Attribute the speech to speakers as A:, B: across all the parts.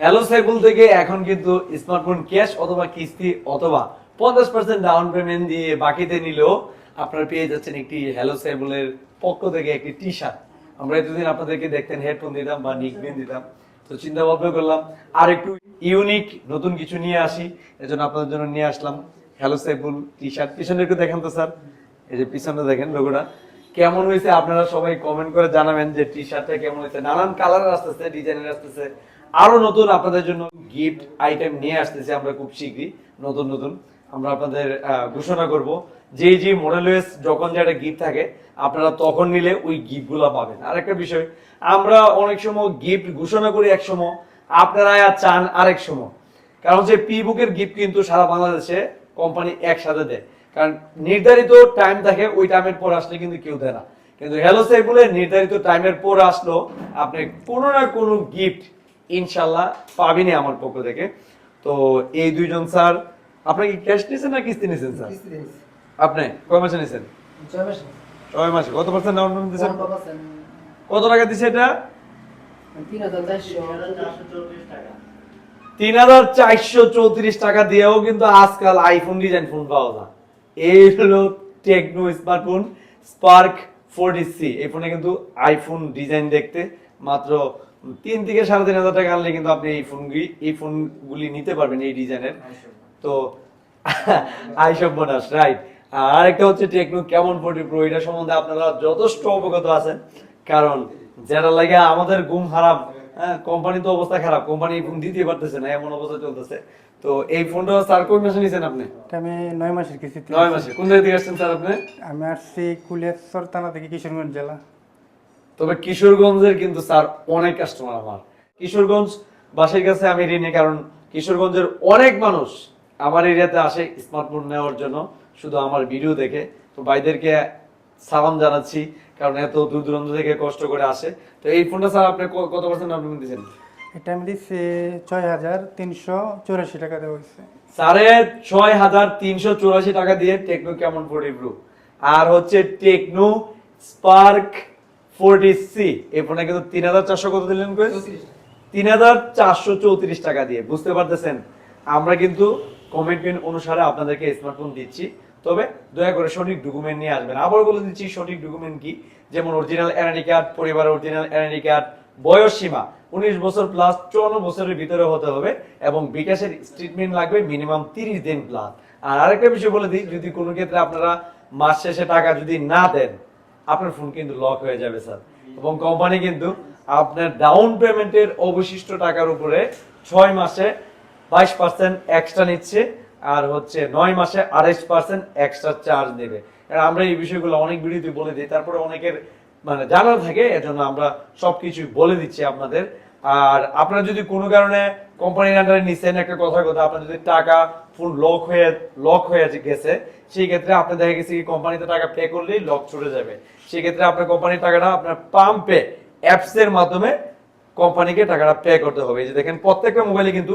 A: Hello cycle থেকে এখন কিন্তু স্মার্টফোন ক্যাশ অথবা কিস্তি অথবা পঞ্চাশ পার্সেন্ট ডাউন পেমেন্ট দিয়ে বাকিতে নিলেও আপনারা পেয়ে যাচ্ছেন একটি হ্যালো সাইকেলের পক্ষ থেকে একটি টি শার্ট আমরা এতদিন আপনাদেরকে দেখতেন হেডফোন দিতাম বা নিকবিন দিতাম। তো চিন্তা ভাবনা করলাম আর একটু ইউনিক নতুন কিছু নিয়ে আসি। এজন্য আপনাদের জন্য নিয়ে আসলাম হ্যালো সাইবুল টি শার্ট পিছনে একটু দেখেন তো স্যার। এই যে পিছনে দেখেন লোগোটা। কেমন হয়েছে আপনারা সবাই কমেন্ট করে জানাবেন যে টি শার্টটা কেমন হয়েছে? নানান কালার আসতেছে ডিজাইনের আসতেছে। আরও নতুন আপনাদের জন্য গিফট আইটেম নিয়ে আসতেছে আমরা খুব শীঘ্রই। নতুন নতুন আমরা আপনাদের ঘোষণা করব। যে যে মডেল যখন যেটা গিফট থাকে, আপনারা তখন নিলে ওই গিফটগুলা পাবেন। আরেকটা বিষয়, আমরা অনেক সময় গিফট ঘোষণা করি এক সময়, আপনারা আর চান আরেক সময়। কারণ হচ্ছে পি বুকের গিফট কিন্তু সারা বাংলাদেশে কোম্পানি একসাথে দেয়। কারণ নির্ধারিত টাইম থাকে, ওই টাইমের পর আসলে কিন্তু কেউ দেয় না। কিন্তু হ্যালো সাইবুলের নির্ধারিত টাইমের পর আসলো, আপনি কোনো না কোনো গিফট ইনশাল্লাহ পাবেনই আমার পক্ষ থেকে। তো এই দুইজন স্যার আপনি কি ক্যাশ নিয়েছেন না কিস্তি নিয়েছেন স্যার? আপনি কয় মাসে নিয়েছেন
B: ছয় মাসে।
A: কত পার্সেন্ট ডাউন পেমেন্ট দিয়েছেন কত টাকা দিছে এটা।
B: তিন হাজার চারশো।
A: চৌত্রিশ টাকা দিয়েও কিন্তু আজকাল আইফোন ডিজাইন ফোন পাওয়া যায়। এই হলো Tecno smartphone Spark forty C এই ফোনে কিন্তু আইফোন ডিজাইন দেখতে মাত্র তিন থেকে সাড়ে তিন হাজার টাকা আনলে কিন্তু আপনি এই ফোনগুলি এই ফোনগুলি নিতে পারবেন এই ডিজাইনের তো আইসব বোনাস রাইট আর একটা হচ্ছে টেকনো কেমন ফোর্টি প্রো এটা সম্বন্ধে আপনারা যথেষ্ট অবগত আছেন। কারণ যেটা লাগে আমাদের গুম হারাম কোম্পানি তো অবস্থা খারাপ। কোম্পানি ফোন দিতে পারতেছে না এমন অবস্থা চলতেছে। তো এই ফোনটা স্যার কোন মাসে নিয়েছেন আপনি?
C: আমি নয় মাসের কিস্তিতে
A: নয় মাসে। কোন জায়গা থেকে আসছেন স্যার আপনি?
C: আমি আসছি কুলেশ্বর থানা থেকে কিশোরগঞ্জ জেলা।
A: তবে কিশোরগঞ্জের কিন্তু স্যার অনেক কাস্টমার আমার। কিশোরগঞ্জ বাসের কাছে আমি ঋণী কারণ কিশোরগঞ্জের অনেক মানুষ আমার এরিয়াতে আসে স্মার্টফোন নেওয়ার জন্য শুধু আমার ভিডিও দেখে। তো ভাইদেরকে সালাম জানাচ্ছি কারণ এত দূর দূরান্ত থেকে কষ্ট করে আসে। তো এই ফোনটা স্যার আপনি কত পার্সেন্ট আপনি দিচ্ছেন
C: এটা আমি দিচ্ছি ছয় হাজার তিনশো চৌরাশি টাকা দেওয়া হয়েছে।
A: সাড়ে ছয় হাজার তিনশো চুরাশি টাকা দিয়ে টেকনো কেমন ফোর্টি প্রো আর হচ্ছে টেকনো স্পার্ক ফোরটি সি এই ফোনে কিন্তু তিন হাজার চারশো কত দিলেন কই? তিন হাজার চারশো চৌত্রিশ টাকা দিয়ে বুঝতে পারতেছেন? আমরা কিন্তু কমিটমেন্ট অনুসারে আপনাদেরকে স্মার্টফোন দিচ্ছি। তবে দয়া করে সঠিক ডকুমেন্ট নিয়ে আসবেন। আবার বলে দিচ্ছি, সঠিক ডকুমেন্ট কি? যেমন অরিজিনাল এনআইডি কার্ড পরিবারের অরিজিনাল এনআইডি কার্ড বয়স সীমা, উনিশ বছর প্লাস চুয়ান্ন বছরের ভিতরে হতে হবে এবং বিকাশের স্টেটমেন্ট লাগবে মিনিমাম তিরিশ দিন প্লাস আর আরেকটা বিষয় বলে দিই, যদি কোনো ক্ষেত্রে আপনারা মাস শেষে টাকা যদি না দেন, আপনার ফোন কিন্তু লক হয়ে যাবে স্যার এবং কোম্পানি কিন্তু আপনার ডাউন পেমেন্টের অবশিষ্ট টাকার উপরে ছয় মাসে বাইশ পার্সেন্ট এক্সট্রা নিচ্ছে। আর হচ্ছে নয় মাসে আড়াইশ পার্সেন্ট এক্সট্রা চার্জ নেবে। আমরা এই বিষয়গুলো অনেক ভিডিওতে বলে দিই, তারপরে অনেকের মানে জানা থাকে, এজন্য আমরা সবকিছু বলে দিচ্ছি আপনাদের। আর আপনারা যদি কোনো কারণে কোম্পানির আন্ডারে নিচ্ছেন একটা কথা কথা আপনার যদি টাকা ফুল লক হয়ে লক হয়ে গেছে, সেই ক্ষেত্রে আপনি দেখা গেছে কি কোম্পানিতে টাকা পে করলেই লক ছুটে যাবে। সেই ক্ষেত্রে আপনার কোম্পানির টাকাটা আপনার পাম্পে অ্যাপসের মাধ্যমে কোম্পানিকে টাকাটা পে করতে হবে। এই যে দেখেন, প্রত্যেকটা মোবাইলে কিন্তু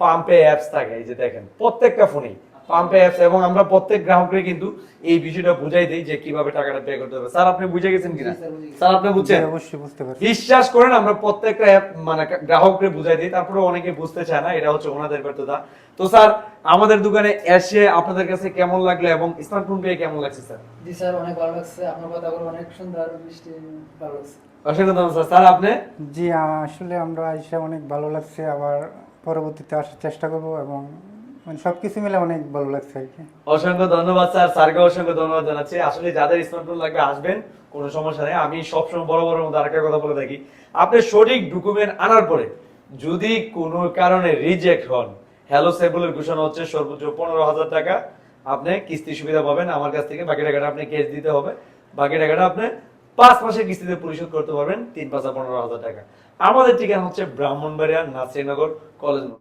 A: পাম্পে অ্যাপস থাকে এই যে দেখেন প্রত্যেকটা ফোনেই পাম্পে অ্যাপস এবং আমরা প্রত্যেক গ্রাহককে কিন্তু এই বিষয়টা বুঝাই দিই যে কীভাবে টাকাটা পে করতে হবে। স্যার আপনি বুঝে গেছেন কিনা?
B: স্যার,
A: আপনি বুঝছেন?
C: অবশ্যই বুঝতে পারছি।
A: বিশ্বাস করেন আমরা প্রত্যেকটা অ্যাপ মানে গ্রাহককে বুঝাই দিই তারপরে অনেকে বুঝতে চায় না এটা হচ্ছে ওনাদের ব্যর্থতা। তো স্যার আমাদের দোকানে এসে আপনাদের কাছে কেমন লাগল এবং স্মার্টফোন পেয়ে কেমন লাগছে স্যার?
B: জি স্যার অনেক ভালো লাগছে। আপনার কথাগুলো অনেক সুন্দর মিষ্টি ভালো লাগছে।
A: অসংখ্য ধন্যবাদ স্যার। স্যার আপনি?
C: জি আসলে আমরা এসে অনেক ভালো লাগছে আবার পরবর্তীতে আসার চেষ্টা করব এবং মানে সব কিছু মিলে অনেক ভালো লাগছে আর কি।
A: অসংখ্য ধন্যবাদ, স্যার। স্যারকে অসংখ্য ধন্যবাদ জানাচ্ছি। আসলে যাদের স্মার্টফোন লাগবে, আসবেন, কোনো সমস্যা নেই। আমি সবসময় বড় বড় মধ্যে আরেকটা কথা বলে থাকি। আপনি সঠিক ডকুমেন্ট আনার পরে যদি কোনো কারণে রিজেক্ট হন হ্যালো সেবুলের ঘোষণা হচ্ছে, সর্বোচ্চ পনেরো হাজার টাকা আপনি কিস্তি সুবিধা পাবেন। আমার কাছ থেকে বাকি টাকাটা আপনি ক্যাশ দিতে হবে। বাকি টাকাটা আপনি পাঁচ মাসের কিস্তিতে পরিশোধ করতে পারবেন তিন পাঁচ পনেরো হাজার টাকা আমাদের ঠিকানা হচ্ছে ব্রাহ্মণবাড়িয়া, নাসিরনগর, কলেজ।